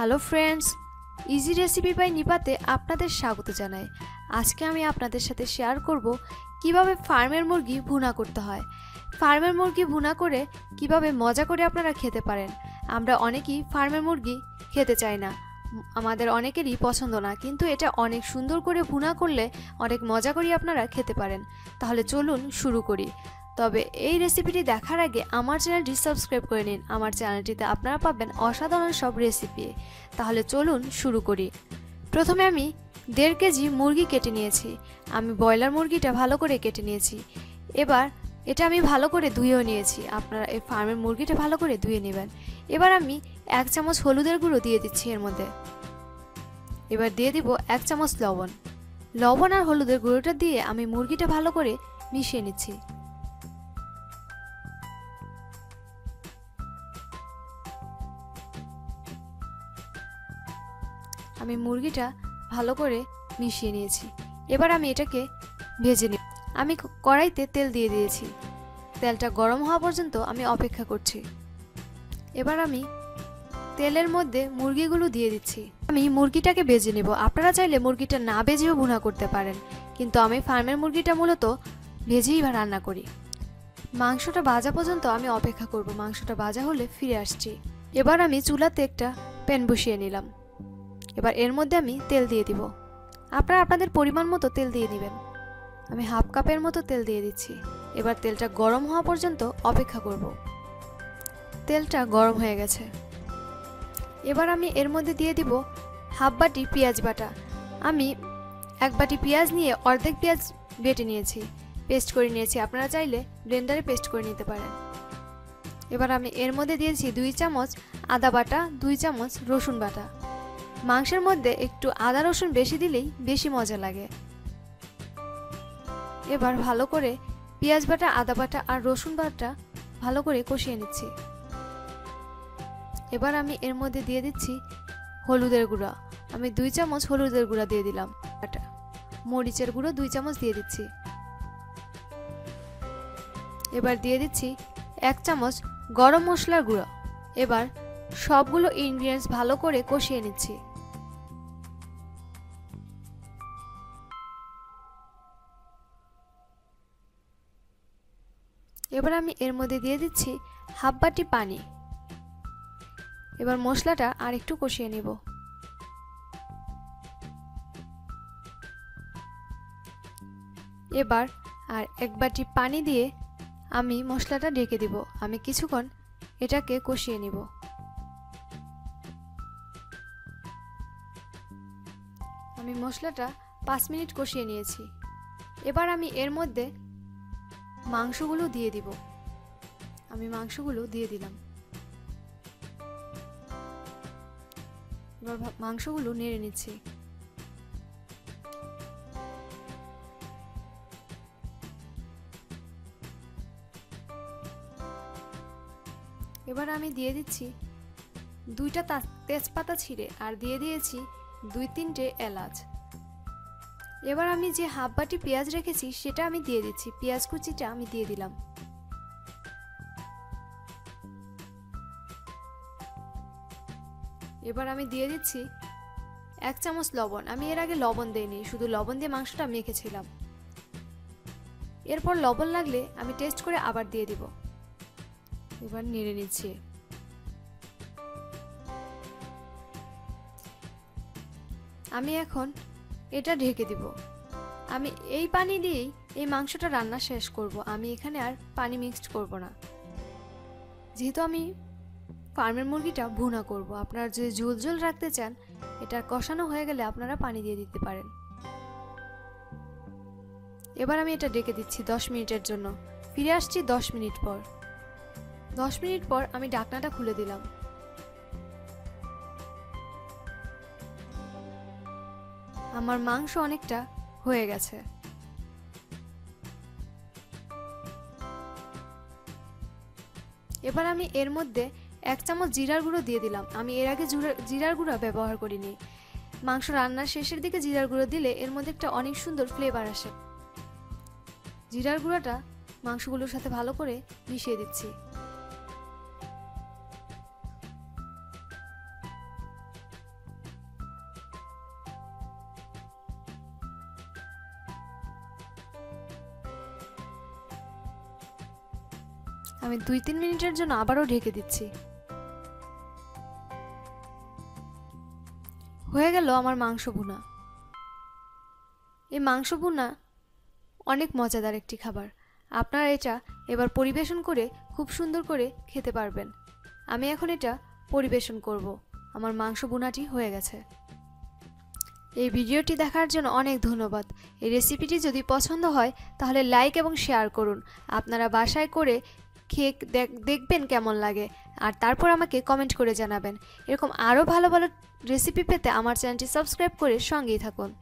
Hello friends easy recipe by নিপাতে আপনাদের স্বাগত জানাই। আজকে আমি আপনাদের সাথে শেয়ার করব কীভাবে ফার্মের মুরগি ভুনা করতে হয়। ফার্মের মুরগি ভুনা করে কীভাবে মজা করে আপনারা খেতে পারেন। আমরা অনেকেই ফার্মের মুরগি খেতে চাই না। আমাদের অনেকেরই পছন্দ না, কিন্তু এটা অনেক সুন্দর করে ভুনা করলে অনেক মজা করে আপনারা খেতে পারেন। তাহলে চলুন শুরু করি। তবে এই রেসিপিটি দেখার আগে আমার চ্যানেলটি সাবস্ক্রাইব করে নিন। আমার চ্যানেলটিতে আপনারা পাবেন অসাধারণ সব রেসিপি তাহলে চলুন শুরু করি। প্রথমে আমি দেড় কেজি মুরগি কেটে নিয়েছি। আমি ব্রয়লার মুরগিটা ভালো করে কেটে নিয়েছি। এবার এটা আমি ভালো করে ধুয়েও নিয়েছি। আপনারা এই ফার্মের মুরগিটা ভালো করে ধুয়ে নেবেন। এবার আমি এক চামচ হলুদের গুঁড়ো দিয়ে দিচ্ছি এর মধ্যে। এবার দিয়ে দিব এক চামচ লবণ। লবণ আর হলুদের গুঁড়োটা দিয়ে আমি মুরগিটা ভালো করে মিশিয়ে নিচ্ছি। আমি মুরগিটা ভালো করে মিশিয়ে নিয়েছি। এবার আমি এটাকে ভেজে নিই আমি কড়াইতে তেল দিয়ে দিয়েছি। তেলটা গরম হওয়া পর্যন্ত আমি অপেক্ষা করছি। এবার আমি তেলের মধ্যে মুরগিগুলো দিয়ে দিচ্ছি। আমি মুরগিটাকে ভেজে নেব। আপনারা চাইলে মুরগিটা না ভেজেও ভুনা করতে পারেন। কিন্তু আমি ফার্মের মুরগিটা মূলত ভেজেই বা রান্না করি। মাংসটা ভাজা পর্যন্ত আমি অপেক্ষা করব। মাংসটা ভাজা হলে ফিরে আসছি। এবার আমি চুলাতে একটা প্যান বসিয়ে নিলাম। এবার এর মধ্যে আমি তেল দিয়ে দিব। আপনারা আপনাদের পরিমাণ মতো তেল দিয়ে দিবেন আমি হাফ কাপের মতো তেল দিয়ে দিচ্ছি। এবার তেলটা গরম হওয়া পর্যন্ত অপেক্ষা করব। তেলটা গরম হয়ে গেছে। এবার আমি এর মধ্যে দিয়ে দিব হাফ বাটি পেঁয়াজ বাটা। আমি এক বাটি পেঁয়াজ নিয়ে অর্ধেক পেঁয়াজ বেটে নিয়েছি। পেস্ট করে নিয়েছি। আপনারা চাইলে ব্লেন্ডারে পেস্ট করে নিতে পারেন। এবার আমি এর মধ্যে দিয়েছি দুই চামচ আদা বাটা, দুই চামচ রসুন বাটা। মাংসের মধ্যে একটু আদা রসুন বেশি দিলেই বেশি মজা লাগে। এবার ভালো করে পেঁয়াজ বাটা, আদা বাটা আর রসুন বাটা ভালো করে কষিয়ে নিচ্ছি। এবার আমি এর মধ্যে দিয়ে দিচ্ছি হলুদের গুঁড়া। আমি দুই চামচ হলুদের গুঁড়া দিয়ে দিলাম। বাটা। মরিচের গুঁড়ো দুই চামচ দিয়ে দিচ্ছি। এবার দিয়ে দিচ্ছি এক চামচ গরম মশলার গুঁড়ো। এবার সবগুলো ইনগ্রিডিয়েন্টস ভালো করে কষিয়ে নিচ্ছি। এবার আমি এর মধ্যে দিয়ে দিচ্ছি হাফ বাটি পানি। এবার মশলাটা আর একটু কষিয়ে নিব। এবার আর এক বাটি পানি দিয়ে আমি মশলাটা ঢেকে দিব। আমি কিছুক্ষণ এটাকে কষিয়ে নিব। আমি মশলাটা পাঁচ মিনিট কষিয়ে নিয়েছি। এবার আমি এর মধ্যে মাংসগুলো দিয়ে দিব। আমি মাংসগুলো দিয়ে দিলাম। এবার মাংসগুলো নেড়ে নিচ্ছি। এবার আমি দিয়ে দিচ্ছি দুইটা তেজপাতা ছিঁড়ে আর দিয়ে দিয়েছি দুই তিনটে এলাচ। এবার আমি যে হাফ বাটি পেঁয়াজ রেখেছি, সেটা আমি দিয়ে দিচ্ছি। পেঁয়াজ কুচিটা আমি দিয়ে দিলাম। এবার আমি দিয়ে দিচ্ছি এক চামচ লবণ। আমি এর আগে লবণ দেইনি, শুধু লবণ দিয়ে মাংসটা মেখেছিলাম। এরপর লবণ লাগলে আমি টেস্ট করে আবার দিয়ে দিব। এবার নেড়ে নিচ্ছি। আমি এখন এটা ঢেকে দিব। আমি এই পানি দিয়েই এই মাংসটা রান্না শেষ করব। আমি এখানে আর পানি মিক্সড করব না। যেহেতু আমি ফার্মের মুরগিটা ভুনা করব, আপনারা যদি ঝোল ঝোল রাখতে চান, এটা কষানো হয়ে গেলে আপনারা পানি দিয়ে দিতে পারেন। এবার আমি এটা ডেকে দিচ্ছি দশ মিনিটের জন্য। ফিরে আসছি দশ মিনিট পর। দশ মিনিট পর আমি ডাকনাটা খুলে দিলাম। আমার মাংস অনেকটা হয়ে গেছে। এবার আমি এর মধ্যে এক চামচ জিরার গুঁড়ো দিয়ে দিলাম। আমি এর আগে জুরা- জিরার গুঁড়ো ব্যবহার করিনি। মাংস রান্নার শেষের দিকে জিরার গুঁড়ো দিলে এর মধ্যে একটা অনেক সুন্দর ফ্লেভার আসে। জিরার গুঁড়োটা মাংসগুলোর সাথে ভালো করে মিশিয়ে দিচ্ছি। আমি দুই তিন মিনিটের জন্য আবারও ঢেকে দিচ্ছি। হয়ে গেল আমার মাংস ভুনা। এই মাংস ভুনা অনেক মজাদার একটি খাবার। আপনারা এটা এবার পরিবেশন করে খুব সুন্দর করে খেতে পারবেন। আমি এখন এটা পরিবেশন করব। আমার মাংস বুনাটি হয়ে গেছে। এই ভিডিওটি দেখার জন্য অনেক ধন্যবাদ। এই রেসিপিটি যদি পছন্দ হয়, তাহলে লাইক এবং শেয়ার করুন। আপনারা বাসায় করে খেয়ে দেখ- দেখবেন কেমন লাগে। আর তারপর আমাকে কমেন্ট করে জানাবেন। এরকম আরও ভালো ভালো রেসিপি পেতে আমার চ্যানেলটি সাবস্ক্রাইব করে সঙ্গেই থাকুন।